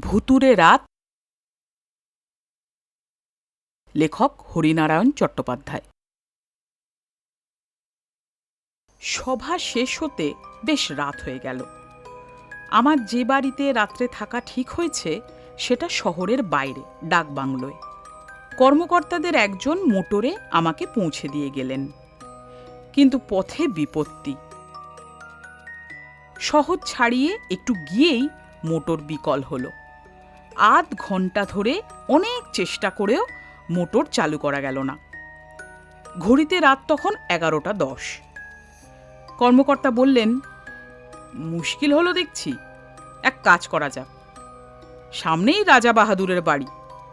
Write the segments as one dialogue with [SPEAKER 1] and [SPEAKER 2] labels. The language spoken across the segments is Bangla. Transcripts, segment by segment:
[SPEAKER 1] ভুতুরে রাত। লেখক হরিনারায়ণ চট্টোপাধ্যায়। সভা শেষ হতে বেশ রাত হয়ে গেল। আমার যে বাড়িতে রাত্রে থাকা ঠিক হয়েছে, সেটা শহরের বাইরে ডাকবাংলোয় কর্মকর্তাদের একজন মোটরে আমাকে পৌঁছে দিয়ে গেলেন। কিন্তু পথে বিপত্তি। শহর ছাড়িয়ে একটু গিয়েই মোটর বিকল হলো। আধ ঘণ্টা ধরে অনেক চেষ্টা করেও মোটর চালু করা গেল না। ঘড়িতে রাত তখন এগারোটা দশ। কর্মকর্তা বললেন, মুশকিল হলো দেখছি। এক কাজ করা যাক। সামনেই রাজা বাহাদুরের বাড়ি।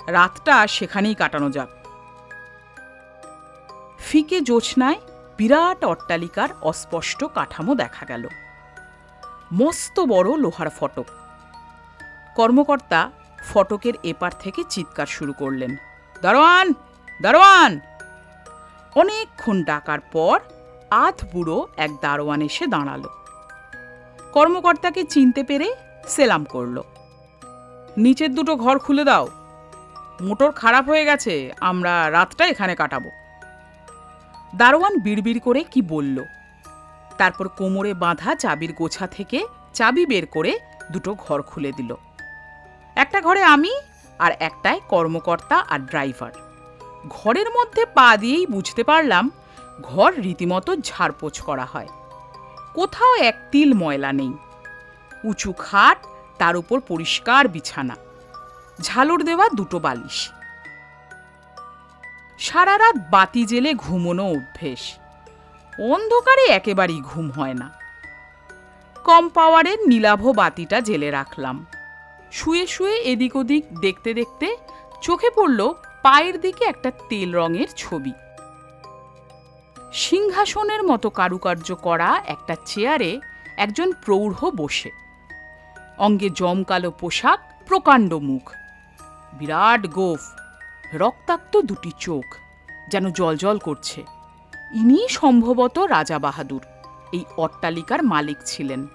[SPEAKER 1] রাতটা সেখানেই কাটানো যাক। ফিকে জোছনায় বিরাট অট্টালিকার অস্পষ্ট কাঠামো দেখা গেল। মস্ত বড় লোহার ফটক। কর্মকর্তা ফটকের এপার থেকে চিৎকার শুরু করলেন। দারোয়ান দারোয়ান! অনেকক্ষণ ডাকার পর আধ বুড়ো এক দারোয়ান এসে দাঁড়াল। কর্মকর্তাকে চিনতে পেরে সেলাম করল। নিচের দুটো ঘর খুলে দাও। মোটর খারাপ হয়ে গেছে, আমরা রাতটা এখানে কাটাবো। দারোয়ান বিড়বিড় করে কি বলল। তারপর কোমরে বাঁধা চাবির গোছা থেকে চাবি বের করে দুটো ঘর খুলে দিল। একটা ঘরে আমি আর একটায় কর্মকর্তা আর ড্রাইভার। ঘরের মধ্যে পা দিয়েই বুঝতে পারলাম ঘর রীতিমতো ঝাড়পোছ করা হয়। কোথাও এক তিল ময়লা নেই। উঁচু খাট, তার উপর পরিষ্কার বিছানা। ঝালুর দেওয়া দুটো বালিশ। সারা রাত বাতি জেলে ঘুমোনো অভ্যেস। অন্ধকারে একেবারেই ঘুম হয় না। কম পাওয়ারের নীলাভ বাতিটা জেলে রাখলাম। শুয়ে শুয়ে এদিক ওদিক দেখতে দেখতে চোখে পড়ল পায়ের দিকে একটা তেল রঙের ছবি। সিংহাসনের মতো কারুকার্য করা একটা চেয়ারে একজন প্রৌঢ় বসে। অঙ্গে জমকালো পোশাক, প্রকাণ্ড মুখ। বিরাট গোফ, রক্তাক্ত দুটি চোখ, যেন জলজল করছে। ইনি সম্ভবত রাজা বাহাদুর, এই অট্টালিকার মালিক ছিলেন।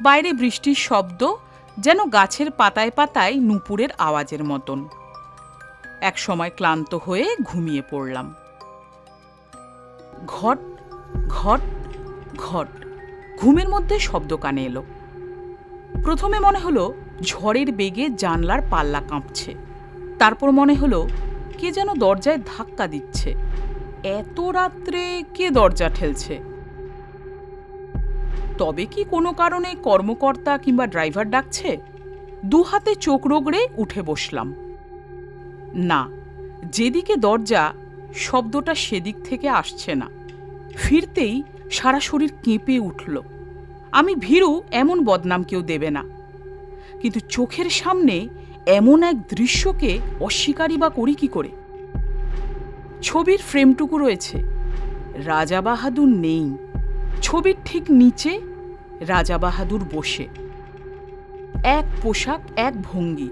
[SPEAKER 1] বাইরে বৃষ্টির শব্দ যেন গাছের পাতায় পাতায় নুপুরের আওয়াজের মতন। এক সময় ক্লান্ত হয়ে ঘুমিয়ে পড়লাম। ঘট ঘট ঘট। ঘুমের মধ্যে শব্দ কানে এলো। প্রথমে মনে হলো ঝড়ের বেগে জানলার পাল্লা কাঁপছে। তারপর মনে হলো কে যেন দরজায় ধাক্কা দিচ্ছে। এত রাত্রে কে দরজা ঠেলছে? তবে কি কোনো কারণে কর্মকর্তা কিংবা ড্রাইভার ডাকছে? দু হাতে চোখ রোগড়ে উঠে বসলাম। না, যেদিকে দরজা, শব্দটা সেদিক থেকে আসছে না। ফিরতেই সারা শরীর কেঁপে উঠল। আমি ভীরু, এমন বদনাম কেউ দেবে না। কিন্তু চোখের সামনে এমন এক দৃশ্যকে অস্বীকারী বা করি কি করে? ছবির ফ্রেমটুকু রয়েছে। রাজা বাহাদুর নেই। ছবির ঠিক নিচে রাজা বাহাদুর বসে। এক পোশাক, এক ভঙ্গি,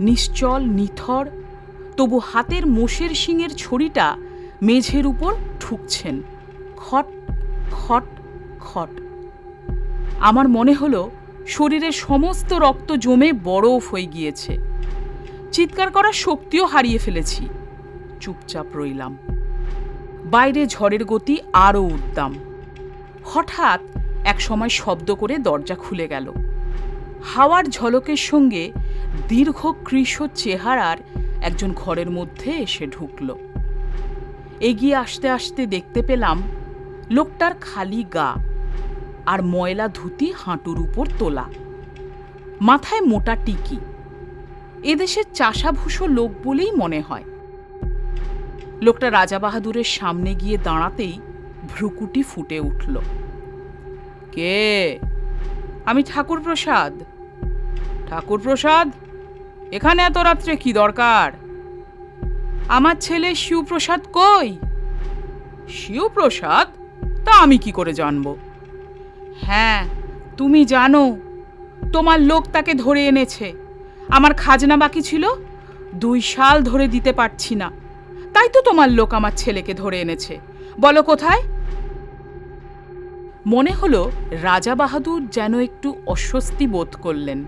[SPEAKER 1] নিশ্চল, নিথর, তবু হাতের মোষের শিঙের ছড়িটা মেঝের উপর ঠুকছেন খট খট খট। আমার মনে হলো শরীরের সমস্ত রক্ত জমে বরফ হয়ে গিয়েছে। চিৎকার করার শক্তিও হারিয়ে ফেলেছি। চুপচাপ রইলাম। বাইরে ঝড়ের গতি আরও উদ্দাম। হঠাৎ এক সময় শব্দ করে দরজা খুলে গেল। হাওয়ার ঝলকের সঙ্গে দীর্ঘ কৃষ চেহারার একজন ঘরের মধ্যে এসে ঢুকল। এগিয়ে আসতে আসতে দেখতে পেলাম লোকটার খালি গা আর ময়লা ধুতি হাঁটুর উপর তোলা। মাথায় মোটা টিকি। এদেশের চাষাভূষো লোক বলেই মনে হয়। লোকটা রাজা বাহাদুরের সামনে গিয়ে দাঁড়াতেই ভ্রুকুটি ফুটে উঠল। কে? আমি ঠাকুর প্রসাদ ঠাকুর প্রসাদ এখানে এত রাত্রে কি দরকার? আমার ছেলে শিবপ্রসাদ কই? শিবপ্রসাদ? তা আমি কি করে জানব? হ্যাঁ তুমি জানো, তোমার লোক তাকে ধরে এনেছে। আমার খাজনা বাকি ছিল, দুই সাল ধরে দিতে পারছি না। তাই তো তোমার লোক আমার ছেলেকে ধরে এনেছে। বলো কোথায়? মনে হলো রাজা বাহাদুর যেন একটু অস্বস্তি বোধ করলেন।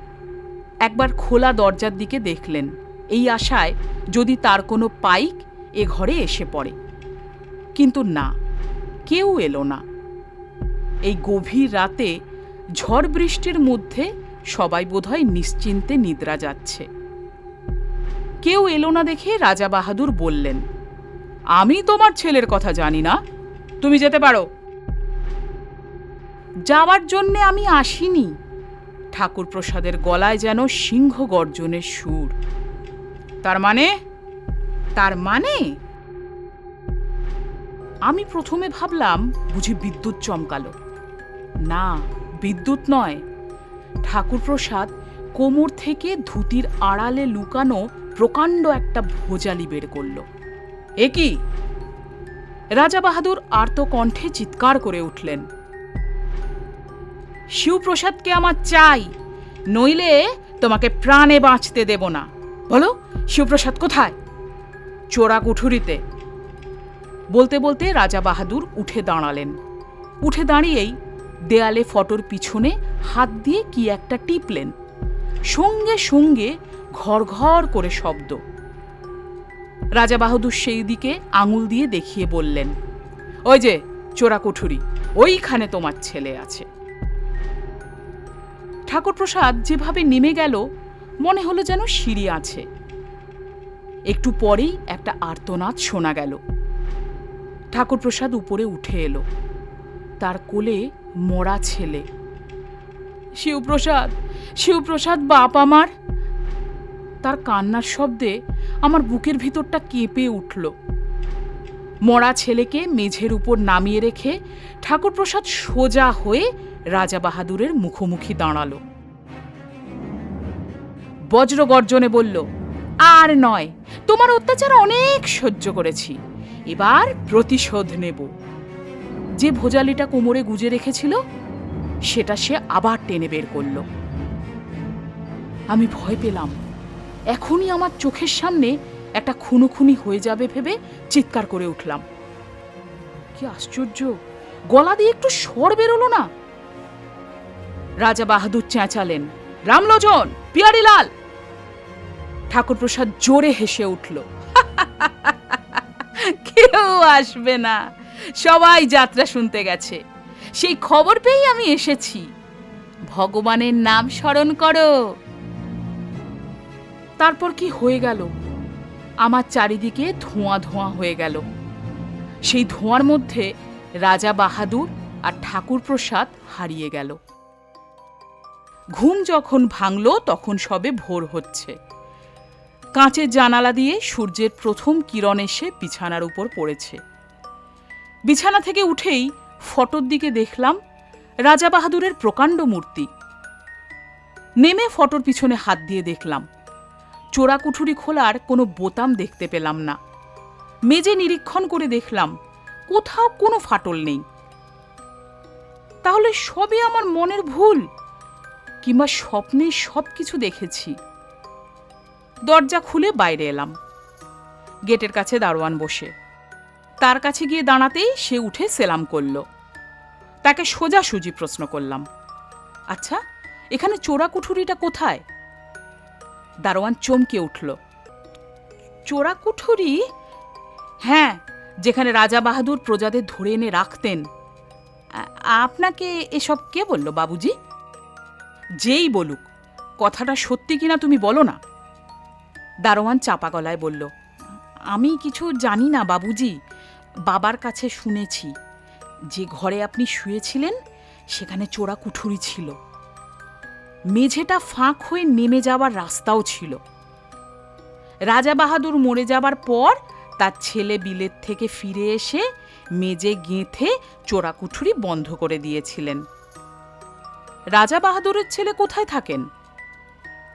[SPEAKER 1] একবার খোলা দরজার দিকে দেখলেন, এই আশায় যদি তার কোনো পাইক এ ঘরে এসে পড়ে। কিন্তু না, কেউ এলো না। এই গভীর রাতে ঝড় বৃষ্টির মধ্যে সবাই বোধহয় নিশ্চিন্তে নিদ্রা যাচ্ছে। কেউ এলো না দেখে রাজা বাহাদুর বললেন, আমি তোমার ছেলের কথা জানি না। তুমি যেতে পারো। যাওয়ার জন্যে আমি আসিনি। ঠাকুর প্রসাদের গলায় যেন সিংহ গর্জনের সুর। তার মানে? তার মানে? আমি প্রথমে ভাবলাম, বুঝি বিদ্যুৎ চমকালো। না, বিদ্যুৎ নয়। ঠাকুরপ্রসাদ কোমর থেকে ধুতির আড়ালে লুকানো প্রকাণ্ড একটা ভোজালি বের করল। এ কি? রাজা বাহাদুর আর্ত কণ্ঠে চিৎকার করে উঠলেন। শিবপ্রসাদকে আমার চাই, নইলে তোমাকে প্রাণে বাঁচতে দেব না। বলো, শিবপ্রসাদ কোথায়? চোরা কুঠুরিতে। বলতে বলতে রাজা বাহাদুর উঠে দাঁড়ালেন। উঠে দাঁড়িয়েই দেয়ালে ফটোর পিছনে হাত দিয়ে কি একটা টিপলেন। সঙ্গে সঙ্গে ঘর ঘর করে শব্দ। রাজা বাহাদুর সেই দিকে আঙুল দিয়ে দেখিয়ে বললেন, ওই যে চোরা কুঠুরি, ওইখানে তোমার ছেলে আছে। ঠাকুরপ্রসাদ যেভাবে নেমে গেল, মনে হলো যেন সিঁড়ি আছে। একটু পরেই একটা আর্তনাদ শোনা গেল। ঠাকুরপ্রসাদ উপরে উঠে এলো। তার কোলে মরা ছেলে। শিবপ্রসাদ শিবপ্রসাদ বাপ আমার! তার কান্নার শব্দে আমার বুকের ভিতরটা কেঁপে উঠল। মরা ছেলেকে মেঝের উপর নামিয়ে রেখে ঠাকুরপ্রসাদ সোজা হয়ে রাজা বাহাদুরের মুখোমুখি দাঁড়াল। বজ্র গর্জনে বলল, আর নয়, তোমার অত্যাচার অনেক সহ্য করেছি। এবার প্রতিশোধ নেব। যে ভোজালিটা কোমরে গুজে রেখেছিল, সেটা সে আবার টেনে বের করল। আমি ভয় পেলাম। এখনই আমার চোখের সামনে একটা খুনোখুনি হয়ে যাবে ভেবে চিৎকার করে উঠলাম। কি আশ্চর্য! গলা দিয়ে একটু স্বর বেরোলো না। রাজা বাহাদুর চেঁচালেন, রামলোচন, পিয়ারিলাল! ঠাকুরপ্রসাদ জোরে হেসে উঠল কেউ আসবে না। সবাই যাত্রা শুনতে গেছে। সেই খবর পেয়েই আমি এসেছি। ভগবানের নাম স্মরণ করো। তারপর কি হয়ে গেল? আমার চারিদিকে ধোঁয়া ধোঁয়া হয়ে গেল। সেই ধোঁয়ার মধ্যে রাজা বাহাদুর আর ঠাকুর প্রসাদ হারিয়ে গেল। ঘুম যখন ভাঙল, তখন সবে ভোর হচ্ছে। কাঁচের জানালা দিয়ে সূর্যের প্রথম কিরণ এসে বিছানার উপর পড়েছে। বিছানা থেকে উঠেই ফটোর দিকে দেখলাম রাজা বাহাদুরের প্রকাণ্ড মূর্তি। নেমে ফটোর পিছনে হাত দিয়ে দেখলাম। চোরা কুঠুরি খোলার কোনো বোতাম দেখতে পেলাম না। মেজে নিরীক্ষণ করে দেখলাম, কোথাও কোনো ফাটল নেই। তাহলে সবই আমার মনের ভুল, কিংবা স্বপ্নে সব কিছু দেখেছি। দরজা খুলে বাইরে এলাম। গেটের কাছে দারোয়ান বসে। তার কাছে গিয়ে দাঁড়াতেই সে উঠে সেলাম করল। তাকে সোজাসুজি প্রশ্ন করলাম আচ্ছা এখানে চোরা কুঠুরিটা কোথায়? দারোয়ান চমকে উঠল। চোরা কুঠুরি? হ্যাঁ যেখানে রাজা বাহাদুর প্রজাদের ধরে এনে রাখতেন। আপনাকে এসব কে বলল, বাবুজি? যেই বলুক, কথাটা সত্যি কিনা তুমি বলো না। দারোয়ান চাপা গলায় বলল, আমি কিছু জানি না, বাবুজি। বাবার কাছে শুনেছি, যে ঘরে আপনি শুয়েছিলেন, সেখানে চোরা কুঠুরি ছিল। মেঝেটা ফাঁক হয়ে নেমে যাওয়ার রাস্তাও ছিল। রাজা বাহাদুর মরে যাবার পর তার ছেলে বিলেত থেকে ফিরে এসে মেজে গেঁথে চোরা কুঠুরি বন্ধ করে দিয়েছিলেন। রাজা বাহাদুরের ছেলে কোথায় থাকেন?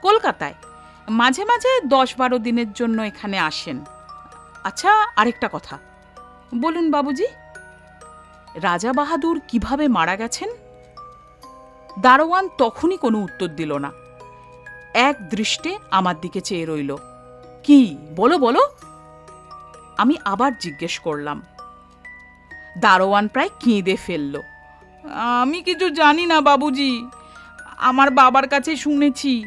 [SPEAKER 1] কলকাতায়। মাঝে মাঝে দশ বারো দিনের জন্য এখানে আসেন। আচ্ছা আরেকটা কথা। বলুন বাবুজি, রাজা বাহাদুর কীভাবে মারা গেছেন? দারোয়ান তখনই কোনো উত্তর দিল না। এক দৃষ্টে আমার দিকে চেয়ে রইল। কি, বলো বলো? আমি আবার জিজ্ঞেস করলাম। দারোয়ান প্রায় কেঁদে ফেলল। আমি কিছু জানি না বাবুজি। আমার বাবার কাছে শুনেছি।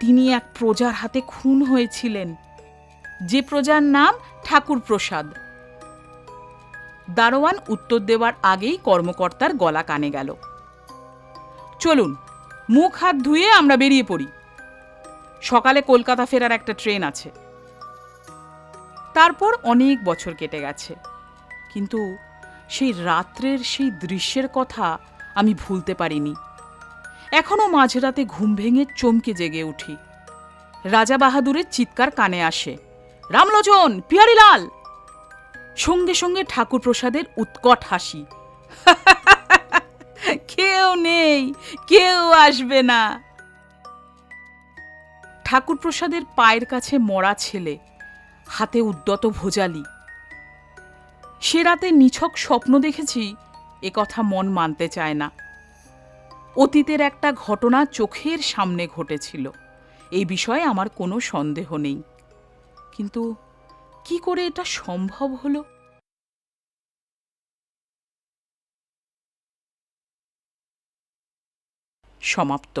[SPEAKER 1] তিনি এক প্রজার হাতে খুন হয়েছিলেন। যে প্রজার নাম ঠাকুর প্রসাদ দারোয়ান উত্তর দেওয়ার আগেই কর্মকর্তার গলা কানে গেল। চলুন, মুখ হাত ধুয়ে আমরা বেরিয়ে পড়ি। সকালে কলকাতা ফেরার একটা ট্রেন আছে। তারপর অনেক বছর কেটে গেছে। কিন্তু সেই রাত্রের সেই দৃশ্যের কথা আমি ভুলতে পারিনি। এখনও মাঝরাতে ঘুম ভেঙে চমকে জেগে উঠি। রাজা বাহাদুরের চিৎকার কানে আসে। রামলোচন, পিয়ারিলাল! সঙ্গে সঙ্গে ঠাকুর প্রসাদের উৎকট হাসি। কেউ নেই, কেউ আসবে না। ঠাকুর প্রসাদের পায়ের কাছে মরা ছেলে, হাতে উদ্যত ভোজালি। সে রাতে নিছক স্বপ্ন দেখেছি, এ কথা মন মানতে চায় না। অতীতের একটা ঘটনা চোখের সামনে ঘটেছিল, এই বিষয়ে আমার কোনো সন্দেহ নেই। কিন্তু কি করে এটা সম্ভব হলো? সমাপ্ত।